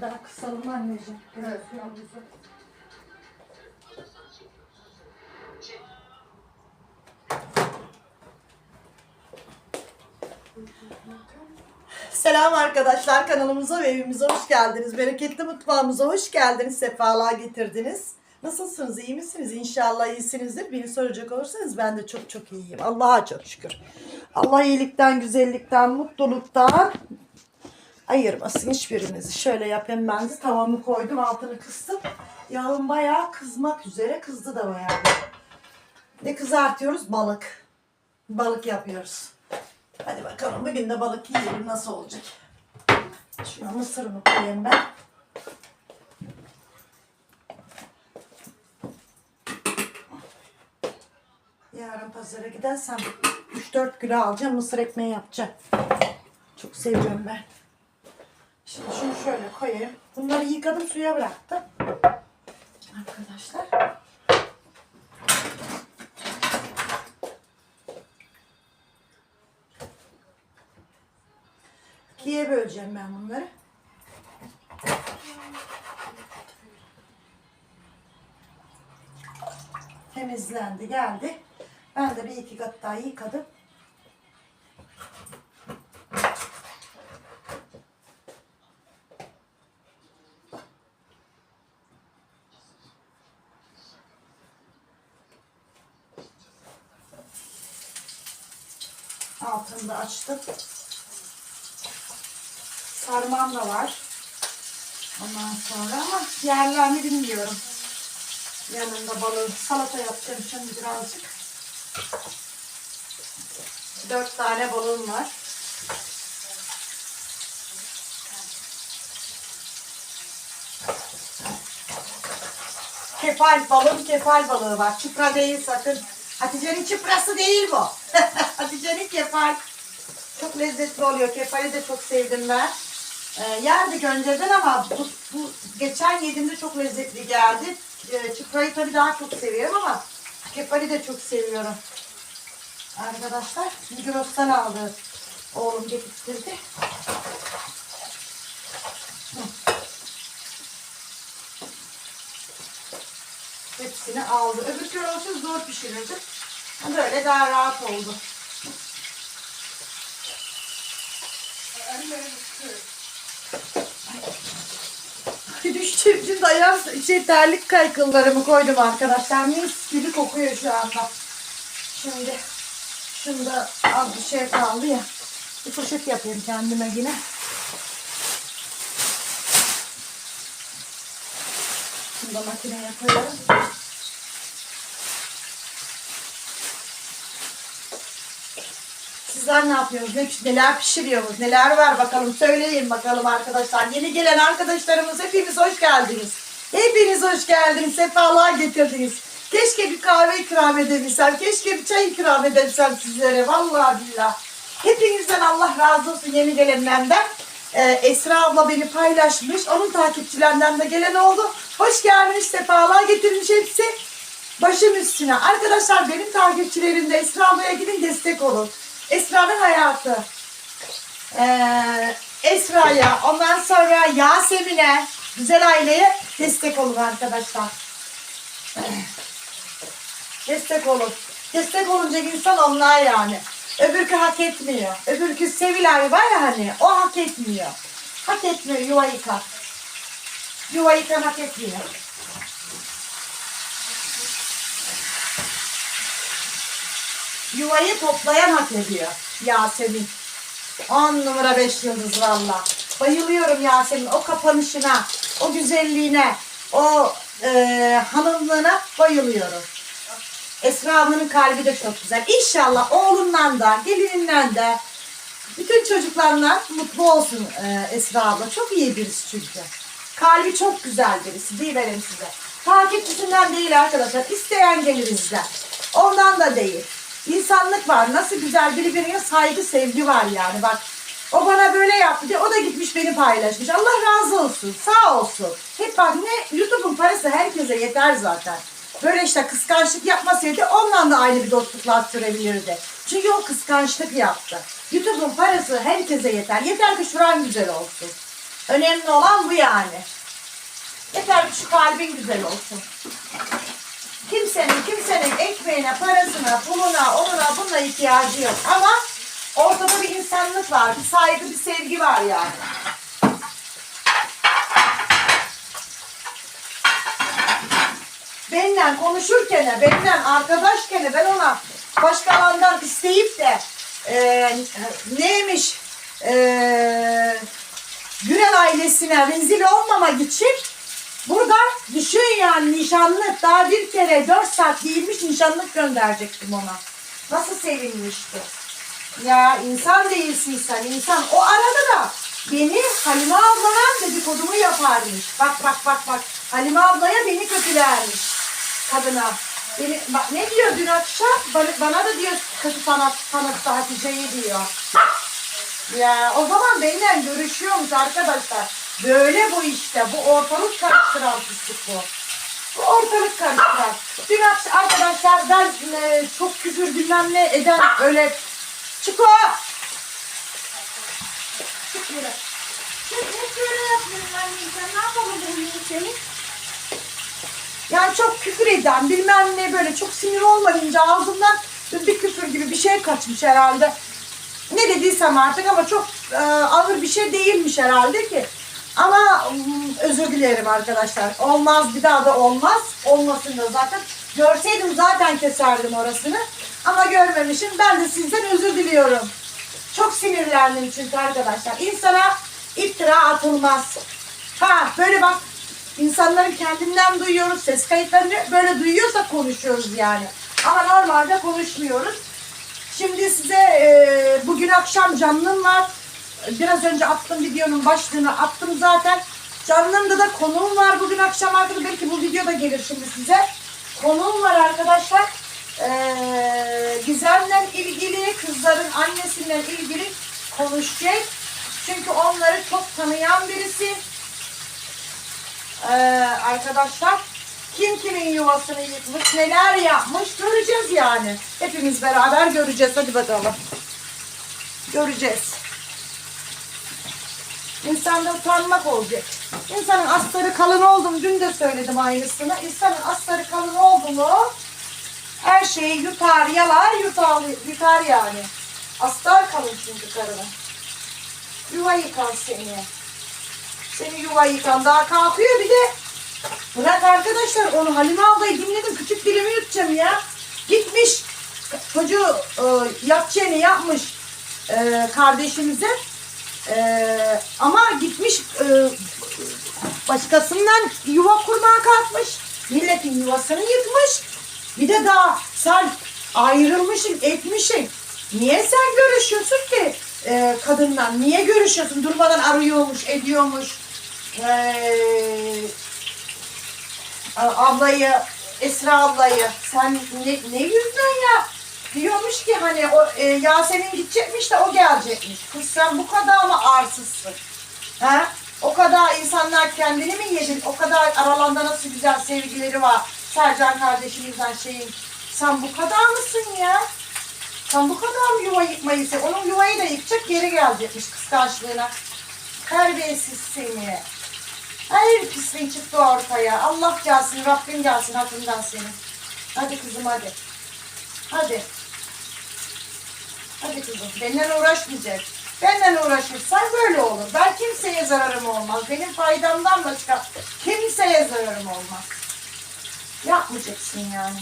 Daha kısalım anneciğim. Evet. Selam arkadaşlar kanalımıza ve evimize hoş geldiniz. Bereketli mutfağımıza hoş geldiniz. Sefalar getirdiniz. Nasılsınız? iyi misiniz? İnşallah iyisinizdir. Beni soracak olursanız ben de çok çok iyiyim. Allah'a çok şükür. Allah iyilikten, güzellikten, mutluluktan ayırmasın hiçbirinizi. Şöyle yapayım ben de tavamı koydum altını kıstım. Yağım bayağı kızmak üzere. Kızdı da bayağı. Ne kızartıyoruz? Balık. Balık yapıyoruz. Hadi bakalım bugün de balık yiyelim nasıl olacak. Şuna mısırımı koyayım ben. Yarın pazara gidersem 3-4 kilo alacağım mısır ekmeği yapacağım. Çok seviyorum ben. Şimdi şunu şöyle koyayım. Bunları yıkadım suya bıraktım. Arkadaşlar. İkiye böleceğim ben bunları. Temizlendi geldi. Ben de bir iki kat daha yıkadım. Altını da açtım. Sarmam da var. Ondan sonra ama yerlerini bilmiyorum. Yanında balığı salata yapacağım şimdi birazcık. Dört tane balığım var. Kefal balığım kefal balığı var. Çıpra değil sakın. Hatice'nin çıprası değil bu. Hatice'nin kefal. Çok lezzetli oluyor. Kefali de çok sevdim ben. Ee, yerdik önceden ama bu, bu geçen yediğimde çok lezzetli geldi. Ee, çıprayı tabii daha çok seviyorum ama kefali de çok seviyorum. Arkadaşlar Migros'tan aldı. Oğlum getirdi. Hı. Hepsini aldı. Öbür türlü olsa zor pişirirdim. Böyle daha rahat oldu. De ayağım şey terlik kaykıllarımı koydum arkadaşlar. Mis gibi kokuyor şu anda. Şimdi şunda az bir şey kaldı ya. Bir poşet yapayım kendime yine. Şunu da makineye koyalım. Sizler ne yapıyorsunuz? Ne, neler pişiriyorsunuz? Neler var bakalım? Söyleyin bakalım arkadaşlar. Yeni gelen arkadaşlarımız hepiniz hoş geldiniz. Hepiniz hoş geldiniz. Sefalar getirdiniz. Keşke bir kahve ikram edebilsem. Keşke bir çay ikram edebilsem sizlere. Vallahi billah. Hepinizden Allah razı olsun yeni gelenlerden. Ee, Esra abla beni paylaşmış. Onun takipçilerinden de gelen oldu. Hoş gelmiş. Sefalar getirmiş hepsi. Başım üstüne. Arkadaşlar benim takipçilerim de Esra ablaya gidin destek olun. Esra'nın hayatı. Ee, Esra'ya, ondan sonra Yasemin'e, güzel aileye destek olun arkadaşlar. Destek olun. Destek olunca insan onlar yani. Öbürkü hak etmiyor. Öbürkü Sevil abi var ya hani o hak etmiyor. Hak etmiyor yuva yıkan. Yuva yıkan hak etmiyor. Yuvayı toplayan hak ediyor Yasemin. 10 numara 5 yıldız valla. Bayılıyorum Yasemin o kapanışına, o güzelliğine, o e, hanımlığına bayılıyorum. Esra ablanın kalbi de çok güzel. İnşallah oğlundan da, gelininden de, bütün çocuklarla mutlu olsun e, Esra abla. Çok iyi birisi çünkü. Kalbi çok güzel birisi. Diyiverim size. Takipçisinden değil arkadaşlar. İsteyen gelir izler. Ondan da değil. İnsanlık var. Nasıl güzel birbirine saygı, sevgi var yani. Bak o bana böyle yaptı diye o da gitmiş beni paylaşmış. Allah razı olsun. Sağ olsun. Hep bak ne YouTube'un parası herkese yeter zaten. Böyle işte kıskançlık yapmasaydı ondan da aynı bir dostluklar sürebilirdi. Çünkü o kıskançlık yaptı. YouTube'un parası herkese yeter. Yeter ki şuran güzel olsun. Önemli olan bu yani. Yeter ki şu kalbin güzel olsun. Kimsenin kimsenin ekmeğine, parasına, puluna, onuna, bununla ihtiyacı yok. Ama ortada bir insanlık var, bir saygı, bir sevgi var yani. Benimle konuşurken, benimle arkadaşken ben ona başkalarından isteyip de e, neymiş e, Gürel ailesine rezil olmamak için burada düşün yani nişanlık daha bir kere dört saat giyilmiş nişanlık gönderecektim ona. Nasıl sevinmişti. Ya insan değilsin sen insan. O arada da beni Halime ablana dedikodumu yaparmış. Bak bak bak bak. Halime ablaya beni kötülermiş. Kadına. Beni, bak ne diyor dün akşam? Bana da diyor kötü sanat sanatçı Hatice'yi diyor. Ya o zaman benimle görüşüyormuş arkadaşlar. Böyle bu işte. Bu ortalık karıştıran pislik bu. Bu ortalık karıştıran. Dün akşam arkadaşlar ben e, çok küfür bilmem ne eden öyle Çık o! Çık buraya. Çık hep böyle yapıyorum annem. Sen ne yapalım bunu seni? Yani çok küfür eden bilmem ne böyle çok sinir olmayınca ağzımdan bir küfür gibi bir şey kaçmış herhalde. Ne dediysem artık ama çok e, ağır bir şey değilmiş herhalde ki. Ama mm, özür dilerim arkadaşlar. Olmaz bir daha da olmaz. Olmasın da zaten. Görseydim zaten keserdim orasını. Ama görmemişim. Ben de sizden özür diliyorum. Çok sinirlendim çünkü arkadaşlar. İnsana iftira atılmaz. Ha böyle bak insanların kendinden duyuyoruz. Ses kayıtlarını böyle duyuyorsa konuşuyoruz yani. Ama normalde konuşmuyoruz. Şimdi size e, bugün akşam canlım var. Biraz önce attım videonun başlığını attım zaten. Canlımda da konuğum var bugün akşam arkadaşlar. Belki bu video da gelir şimdi size. Konuğum var arkadaşlar. Ee, Gizem'le ilgili, kızların annesiyle ilgili konuşacak. Çünkü onları çok tanıyan birisi. Ee, arkadaşlar kim kimin yuvasını yıkmış, neler yapmış göreceğiz yani. Hepimiz beraber göreceğiz. Hadi bakalım. Göreceğiz. İnsanda utanmak olacak. İnsanın astarı kalın oldu mu, dün de söyledim aynısını. İnsanın astarı kalın oldu mu her şeyi yutar, yalar, yutar, yutar yani. Astar kalın çünkü karına. Yuva yıkan seni. Seni yuva yıkan daha kalkıyor bir de Bırak arkadaşlar onu Halime ablayı dinledim. Küçük dilimi yutacağım ya. Gitmiş çocuğu e, yapacağını yapmış e, kardeşimize. E, ama gitmiş e, başkasından yuva kurmaya kalkmış. Milletin yuvasını yıkmış. Bir de daha sen ayrılmışsın, etmişsin. Niye sen görüşüyorsun ki e, kadınla? Niye görüşüyorsun? Durmadan arıyormuş, ediyormuş. Eee ablayı, Esra ablayı sen ne, ne yüzden ya? Diyormuş ki hani o e, Yasemin gidecekmiş de o gelecekmiş. Kız sen bu kadar mı arsızsın? He? O kadar insanlar kendini mi yedin? O kadar aralarında nasıl güzel sevgileri var. Sercan kardeşimizden şeyin. Sen bu kadar mısın ya? Sen bu kadar mı yuva yıkmayı sev? Onun yuvayı da yıkacak geri gelecekmiş kıskançlığına. Terbiyesiz seni. Her pisliğin çıktı ortaya. Allah gelsin, Rabbim gelsin hakkından senin. Hadi kızım hadi. Hadi. Hadi kızım. Benimle uğraşmayacak. Benimle uğraşırsan böyle olur. Ben kimseye zararım olmaz. Benim faydamdan başka kimseye zararım olmaz. Yapmayacaksın yani.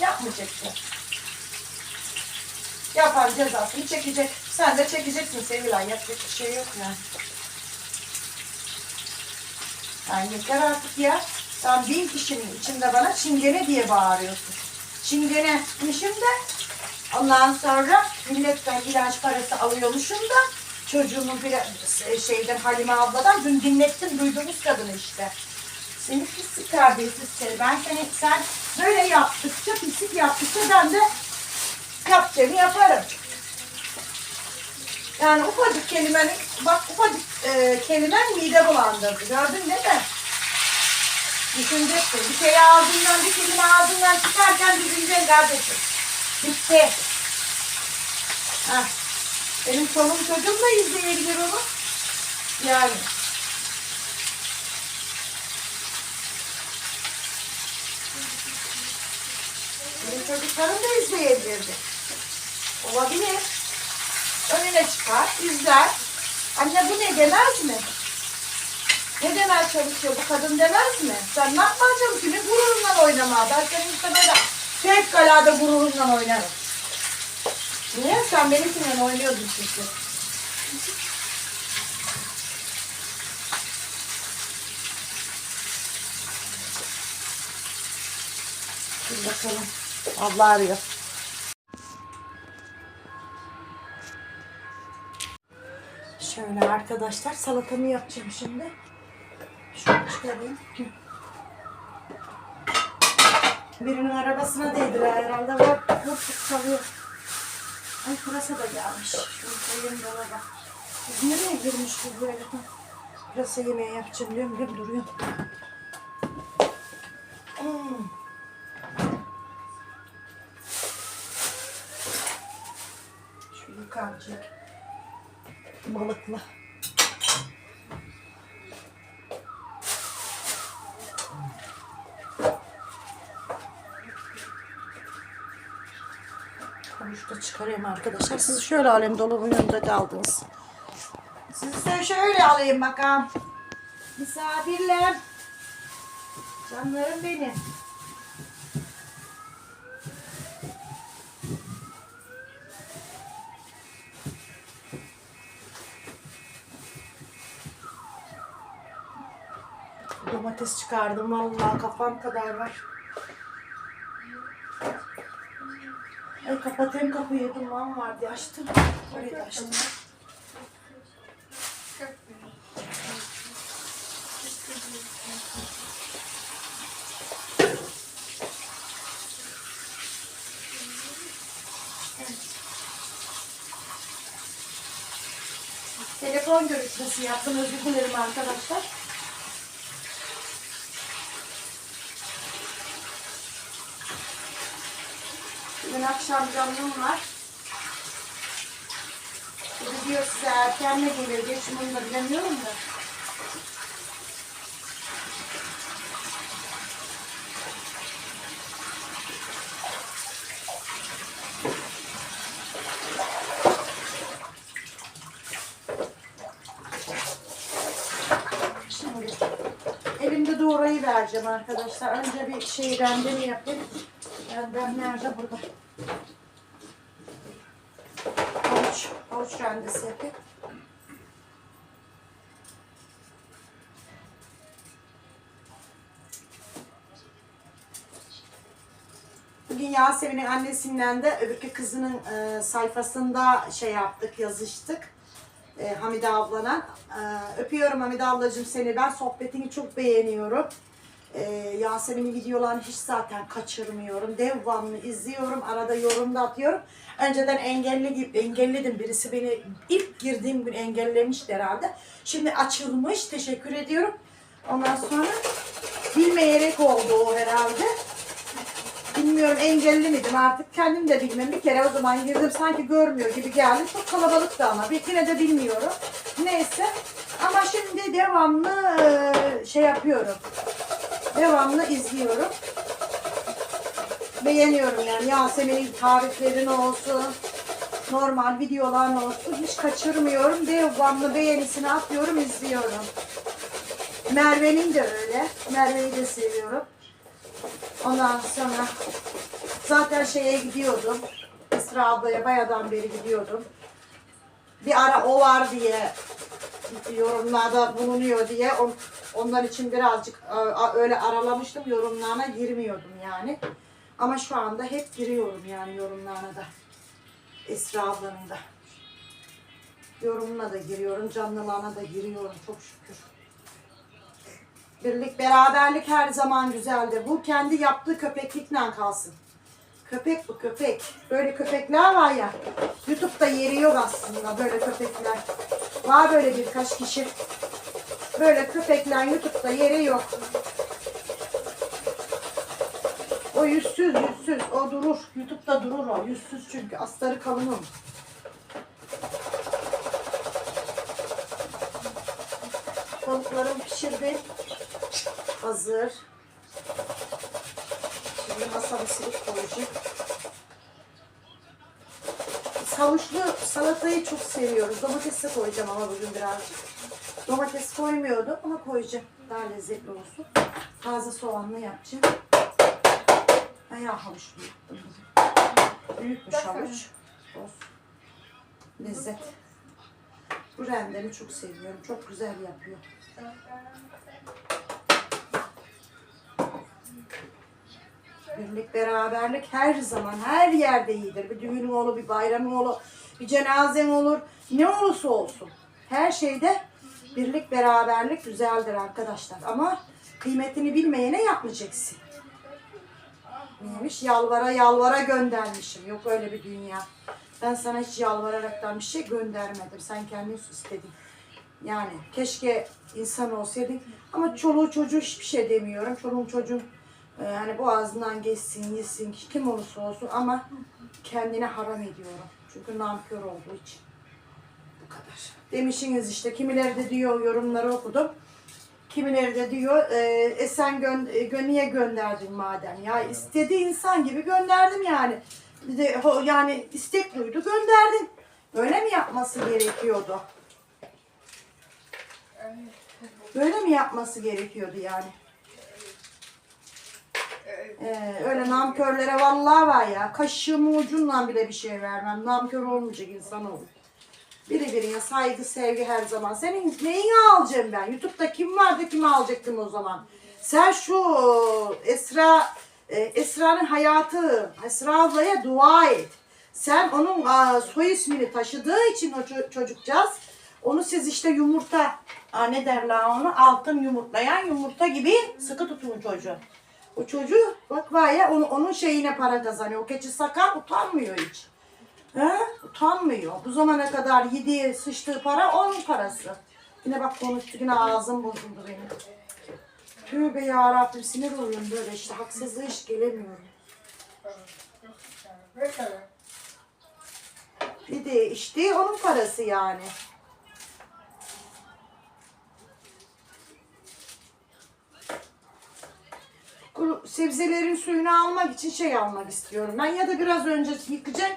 Yapmayacaksın. Yapan cezasını çekecek. Sen de çekeceksin Sevilay. Yapacak bir şey yok yani. Yani yeter artık ya. Sen bin kişinin içinde bana çingene diye bağırıyorsun. Çingene mişim de ondan sonra milletten ilaç parası alıyormuşum da çocuğumun bir şeyden Halime abladan dün dinlettim duyduğumuz kadını işte. Seni pislik terbiyesiz seni. Ben seni sen böyle yaptıkça pislik yaptıkça ben de yapacağımı yaparım. Yani ufacık kelimenin, bak ufacık e, kelimen mide bulandırdı. Gördün değil mi? Düşüneceksin. Bir şey ağzından, bir kelime ağzından çıkarken düşüneceksin kardeşim. Bitti. Heh. Benim çoluğum çocuğum da izleyebilir onu. Yani. Benim çocuklarım da izleyebilirdi. Olabilir. Önüne çıkar, izler. Anne bu ne demez mi? Ne demeye çalışıyor bu kadın demez mi? Sen ne yapmaya çalışıyorsun? Gururunla oynama. Ben senin işte böyle fevkalade gururunla oynarım. Niye? Sen benimkinden oynuyordun çünkü. Dur bakalım. Abla arıyor. Şöyle arkadaşlar salatamı yapacağım şimdi. Şunu çıkarayım. Birinin arabasına değdiler herhalde. Var, vur çalıyor. Ay pırasa da gelmiş. Şunu koyayım dolaba. Biz nereye girmiş bu böyle? Pırasa yemeği yapacağım diyorum. Diyorum duruyor. Hmm. Şu yukarıcık. Balıklı. Havuç da çıkarayım arkadaşlar. Sizi şöyle alayım dolabın yanında kaldınız. Sizi de şöyle alayım bakalım. Misafirler. Canlarım benim. Domates çıkardım vallahi kafam kadar var. Ay kapatayım kapıyı duman vardı açtım. Orayı da açtım. Telefon görüşmesi yaptım özür dilerim arkadaşlar. Bugün akşam canlım var. Bu video size erken mi gelir, geç mi onu da bilemiyorum da. Elimde doğrayı vereceğim arkadaşlar. Önce bir şey rendemi yapayım. Rendem nerede? Burada. Havuç rendesi. Bugün Yasemin'in annesinden de öbürkü kızının e, sayfasında şey yaptık, yazıştık. E, Hamide ablana. E, öpüyorum Hamide ablacığım seni. Ben sohbetini çok beğeniyorum. E, Yasemin'in videolarını hiç zaten kaçırmıyorum. Devamlı izliyorum. Arada yorum da atıyorum. Önceden engelli gibi engelledim. Birisi beni ilk girdiğim gün engellemişti herhalde. Şimdi açılmış. Teşekkür ediyorum. Ondan sonra bilmeyerek oldu o herhalde. Bilmiyorum engelli miydim artık kendim de bilmem. Bir kere o zaman girdim sanki görmüyor gibi geldi. Çok kalabalıktı ama bir yine de bilmiyorum. Neyse ama şimdi devamlı e, şey yapıyorum. Devamlı izliyorum. Beğeniyorum yani Yasemin'in tariflerin olsun. Normal videolar olsun. Hiç kaçırmıyorum. Devamlı beğenisini atıyorum izliyorum. Merve'nin de öyle. Merve'yi de seviyorum. Ondan sonra zaten şeye gidiyordum. Esra ablaya bayadan beri gidiyordum. Bir ara o var diye yorumlarda bulunuyor diye on, onlar için birazcık e, öyle aralamıştım yorumlarına girmiyordum yani. Ama şu anda hep giriyorum yani yorumlarına da. Esra ablanın da. Yorumuna da giriyorum, canlılarına da giriyorum çok şükür. Birlik, beraberlik her zaman güzeldir. Bu kendi yaptığı köpeklikle kalsın. Köpek bu köpek. Böyle köpekler var ya. YouTube'da yeri yok aslında böyle köpekler. Var böyle birkaç kişi. Böyle köpekler YouTube'da yeri yok. O yüzsüz yüzsüz. O durur. YouTube'da durur o. Yüzsüz çünkü. Asları kalınım. Tavuklarım pişirdi. Hazır. Şimdi masamı silip koyacağım. Havuçlu salatayı çok seviyoruz. Domatesi koyacağım ama bugün birazcık. Domates koymuyordum ama koyacağım. Daha lezzetli olsun. Taze soğanlı yapacağım. Bayağı havuçlu yaptım. Büyükmüş havuç. Olsun. Lezzet. Bu rendemi çok seviyorum. Çok güzel yapıyor. Birlik, beraberlik her zaman, her yerde iyidir. Bir düğünün olur, bir bayramın olur, bir cenazen olur. Ne olursa olsun. Her şeyde birlik, beraberlik güzeldir arkadaşlar. Ama kıymetini bilmeyene yapmayacaksın. Neymiş? Yalvara yalvara göndermişim. Yok öyle bir dünya. Ben sana hiç yalvararaktan bir şey göndermedim. Sen kendin istedin. Yani keşke insan olsaydın. Ama çoluğu çocuğu hiçbir şey demiyorum. Çoluğun çocuğun e, hani boğazından geçsin, yesin, kim olursa olsun ama kendine haram ediyorum. Çünkü nankör olduğu için. Bu kadar. Demişsiniz işte kimileri de diyor yorumları okudum. Kimileri de diyor e, e sen e, gö- niye gönderdin madem ya istediği insan gibi gönderdim yani. Bir de ho- yani istek duydu gönderdin. Böyle mi yapması gerekiyordu? Böyle mi yapması gerekiyordu yani? Ee, öyle namkörlere vallahi var ya. Kaşığımın ucundan bile bir şey vermem. Namkör olmayacak insan olur. Biri birine saygı, sevgi her zaman. Senin neyini alacağım ben? Youtube'da kim vardı kimi alacaktım o zaman? Sen şu Esra, e, Esra'nın hayatı, Esra ablaya dua et. Sen onun soy ismini taşıdığı için o ço- çocukcağız. Onu siz işte yumurta, aa, ne derler onu? Altın yumurtlayan yumurta gibi sıkı tutun çocuğu. O çocuğu bak var ya onu, onun şeyine para kazanıyor. O keçi sakal utanmıyor hiç. He? Utanmıyor. Bu zamana kadar yediği, sıçtığı para onun parası. Yine bak konuştu yine ağzım bozuldu benim. Tövbe yarabbim sinir oluyorum böyle işte haksızlığı hiç gelemiyorum. Bir de işte onun parası yani. Sebzelerin suyunu almak için şey almak istiyorum. Ben ya da biraz önce yıkacak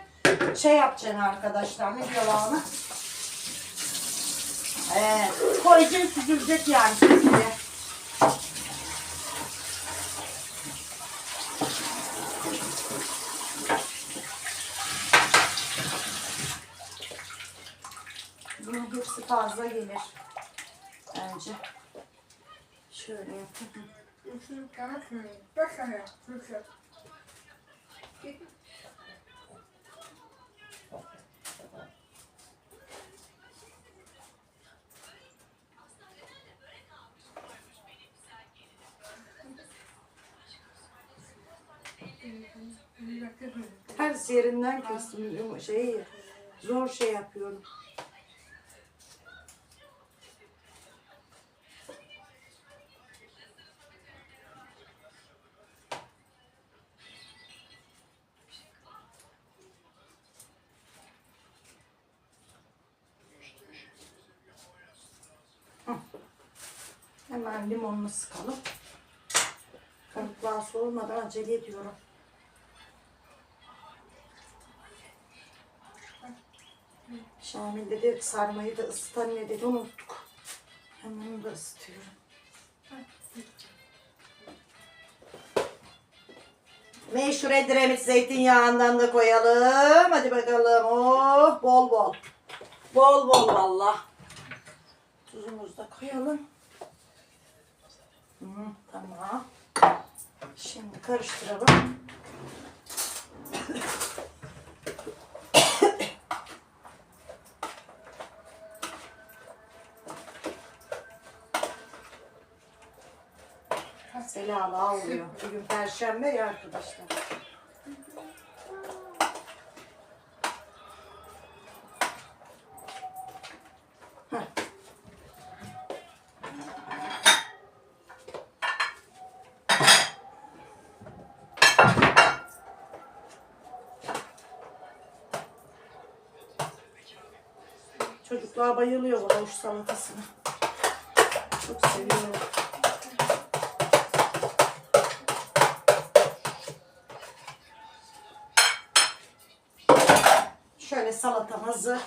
şey yapacaksın arkadaşlar. Ne diyorlar ona? Ee, koyacaksın süzülecek yani sebzeye. Bunun hepsi fazla gelir. Bence. Şöyle yapayım. Her yerinden kestim şeyi. Zor şey yapıyorum. Hemen limonunu sıkalım. Kabuklar soğumadan acele ediyorum. Şamil dedi sarmayı da ısıt anne dedi unuttuk. Hemen onu da ısıtıyorum. Meşhur Edremit zeytinyağından da koyalım. Hadi bakalım. Oh bol bol. Bol bol valla. Tuzumuzu da koyalım. Hı, tamam. Şimdi karıştıralım. Selala oluyor. Bugün perşembe ya arkadaşlar. Heh. Çocuklar bayılıyor bu havuç salatasına. Çok seviyorum. Şöyle salatam hazır.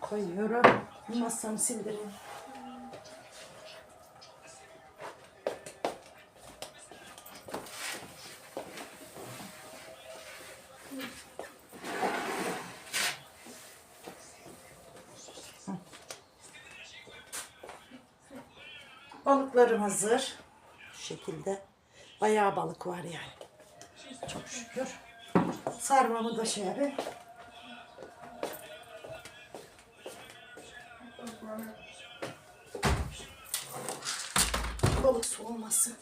Koyuyorum. Masamı sildireyim. Balıklarım hazır. Şu şekilde. Bayağı balık var yani. Çok şükür. Sarmamı da yapayım. Balık soğumasın.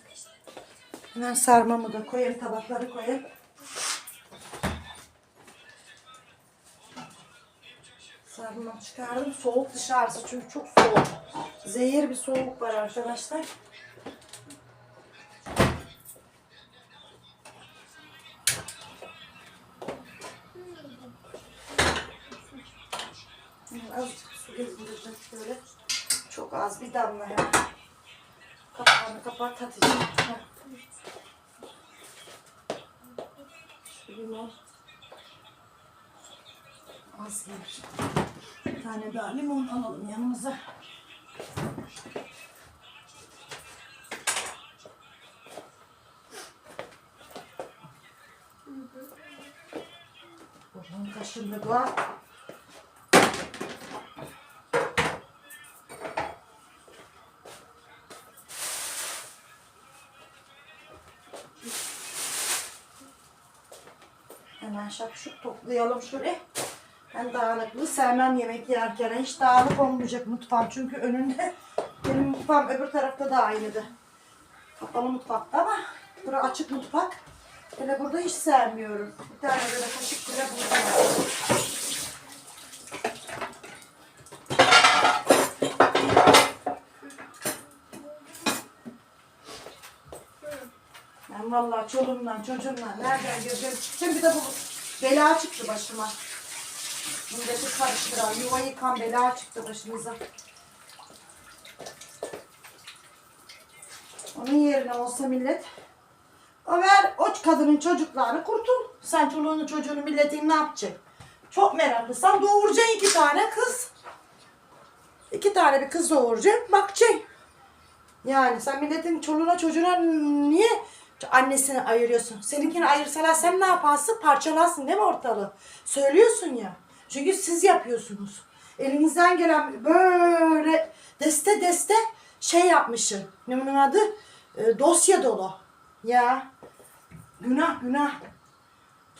Hemen sarmamı da koyayım, tabakları koyayım. Sarmamı çıkardım. Soğuk dışarısı çünkü çok soğuk. Zehir bir soğuk var arkadaşlar. Azıcık su gezdireceğim şöyle. Çok az bir damla ya. Kapağını kapat Hatice. Heh. Şu limon. Az gelir. Bir tane daha limon alalım yanımıza. Babam kaşındı bu. Hemen şakşuk toplayalım şöyle. Ben dağınıklığı sevmem yemek yerken. Hiç dağınık olmayacak mutfağım. Çünkü önünde benim mutfağım öbür tarafta da aynıydı. Kapalı mutfakta ama bura açık mutfak. Böyle burada hiç sevmiyorum. Bir tane böyle kaşık bile buldum. Ben vallahi çoluğumdan çocuğumdan nereden göreceğim çıkacağım bir de bu bela çıktı başıma. Milleti karıştıran yuva yıkan bela çıktı başımıza. Onun yerine olsa millet Ömer o kadının çocuklarını kurtul. Sen çoluğunu çocuğunu milletin ne yapacak? Çok meraklıysan doğuracaksın iki tane kız. İki tane bir kız doğuracaksın. Bakacaksın. Yani sen milletin çoluğuna çocuğuna niye annesini ayırıyorsun? Seninkini ayırsalar sen ne yaparsın? Parçalarsın değil mi ortalığı? Söylüyorsun ya. Çünkü siz yapıyorsunuz. Elinizden gelen böyle deste deste şey yapmışsın. Ne bunun adı? E, dosya dolu. Ya. Günah günah.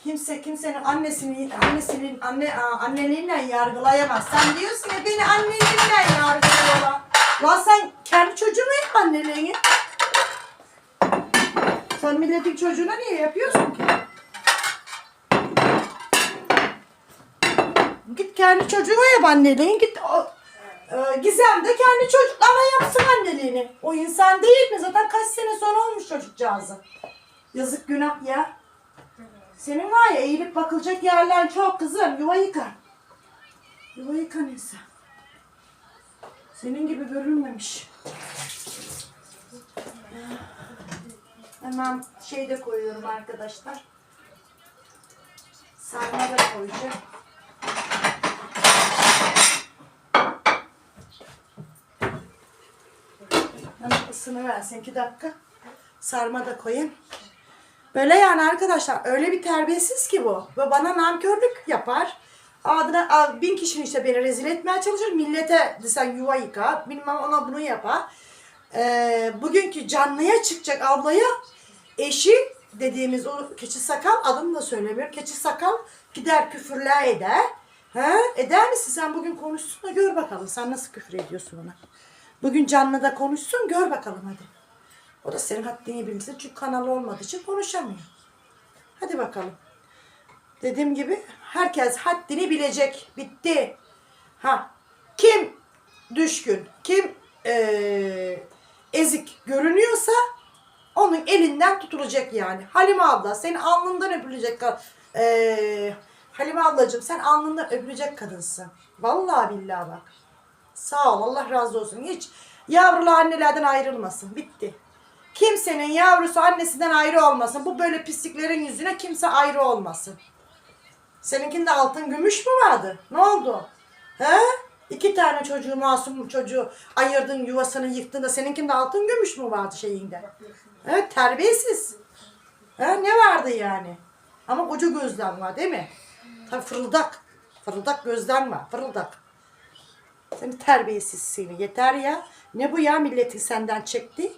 Kimse kimsenin annesini annesinin anne aa, anneliğiyle yargılayamaz. Sen diyorsun ya beni anneliğiyle yargılıyorlar. Lan sen kendi çocuğunu yap anneliğini. Sen milletin çocuğuna niye yapıyorsun ki? Git kendi çocuğuna yap anneliğini. Git o, e, Gizem de kendi çocuklarına yapsın anneliğini. O insan değil mi? Zaten kaç sene sonra olmuş çocukcağızı. Yazık günah ya. Senin var ya eğilip bakılacak yerler çok kızım. Yuva yıka. Yuva yıka neyse. Senin gibi görülmemiş. Hemen şey de koyuyorum arkadaşlar. Sarma da koyacağım. Hemen ısını versin iki dakika. Sarma da koyayım. Böyle yani arkadaşlar öyle bir terbiyesiz ki bu. Ve bana nankörlük yapar. Adına bin kişinin işte beni rezil etmeye çalışır. Millete desen yuva yıkar. Bilmem ona bunu yapar. Ee, bugünkü canlıya çıkacak ablaya eşi dediğimiz o keçi sakal adını da söylemiyorum. Keçi sakal gider küfürler eder. He? Eder misin sen bugün konuşsun gör bakalım. Sen nasıl küfür ediyorsun ona. Bugün canlıda konuşsun gör bakalım hadi. O da senin haddini bilsin çünkü kanalı olmadığı için konuşamıyor. Hadi bakalım. Dediğim gibi herkes haddini bilecek. Bitti. Ha kim düşkün, kim eee, ezik görünüyorsa onun elinden tutulacak yani. Halime abla senin alnından öpülecek. Eee Halime ablacığım sen alnından öpülecek kadınsın. Vallahi billahi bak. Sağ ol Allah razı olsun. Hiç yavrulu annelerden ayrılmasın. Bitti. Kimsenin yavrusu annesinden ayrı olmasın. Bu böyle pisliklerin yüzüne kimse ayrı olmasın. Seninkinde altın gümüş mü vardı? Ne oldu? He? İki tane çocuğu masum çocuğu ayırdın yuvasını yıktın da seninkinde altın gümüş mü vardı şeyinde? Evet terbiyesiz. He, ne vardı yani? Ama koca gözden var değil mi? Tabii fırıldak. Fırıldak gözden var. Fırıldak. Seni terbiyesiz seni. Yeter ya. Ne bu ya milletin senden çekti?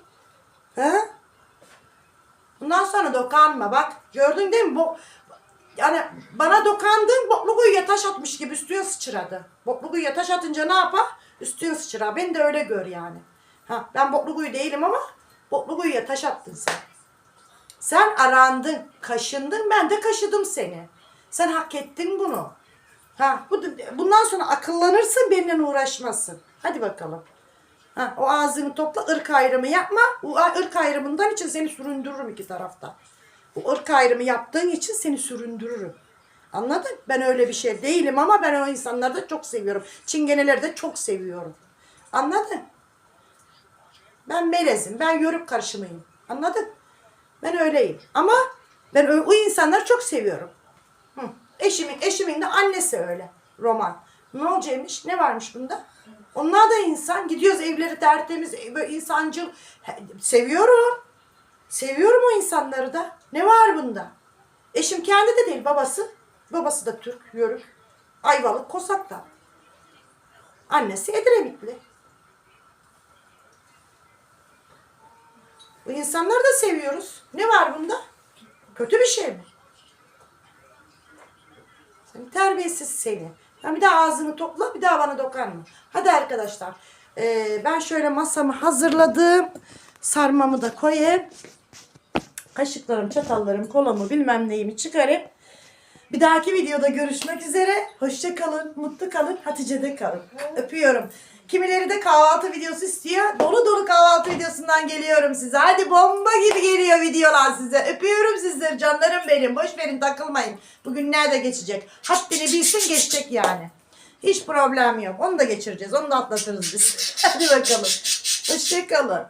He? Bundan sonra dokanma bak. Gördün değil mi? Bu, yani bana dokandın boklu kuyuya taş atmış gibi üstüne sıçradı. Boklu kuyuya taş atınca ne yapar? Üstüne sıçrar. Beni de öyle gör yani. Ha, ben boklu kuyu değilim ama boklu kuyuya taş attın sen. Sen arandın, kaşındın, ben de kaşıdım seni. Sen hak ettin bunu. Ha, bu, bundan sonra akıllanırsın, benimle uğraşmasın. Hadi bakalım. Ha, o ağzını topla, ırk ayrımı yapma. O ırk ayrımından için seni süründürürüm iki tarafta. O ırk ayrımı yaptığın için seni süründürürüm. Anladın? Ben öyle bir şey değilim ama ben o insanları da çok seviyorum. Çingeneleri de çok seviyorum. Anladın? Ben melezim. Ben yörük karışımıyım. Anladın? Ben öyleyim. Ama ben o insanları çok seviyorum. Eşimin, eşimin de annesi öyle. Roman. Ne olacakmış? Ne varmış bunda? Onlar da insan. Gidiyoruz evleri tertemiz, böyle insancıl. Seviyorum. Seviyorum o insanları da. Ne var bunda? Eşim kendi de değil babası. Babası da Türk, Yörük. Ayvalık, Kosak'ta. Annesi Edremitli. Bu insanları da seviyoruz. Ne var bunda? Kötü bir şey mi? Terbiyesiz seni. Ben bir daha ağzını topla, bir daha bana dokanma. Hadi arkadaşlar. Ee, ben şöyle masamı hazırladım. Sarmamı da koyayım. Kaşıklarım, çatallarım, kolamı bilmem neyimi çıkarıp bir dahaki videoda görüşmek üzere. Hoşça kalın, mutlu kalın, Hatice'de kalın. Öpüyorum. Kimileri de kahvaltı videosu istiyor. Dolu dolu kahvaltı videosundan geliyorum size. Hadi bomba gibi geliyor videolar size. Öpüyorum sizleri canlarım benim. Boş verin takılmayın. Bugün nerede geçecek? Haddini bilsin geçecek yani. Hiç problem yok. Onu da geçireceğiz. Onu da atlatırız biz. Hadi bakalım. Hoşça kalın.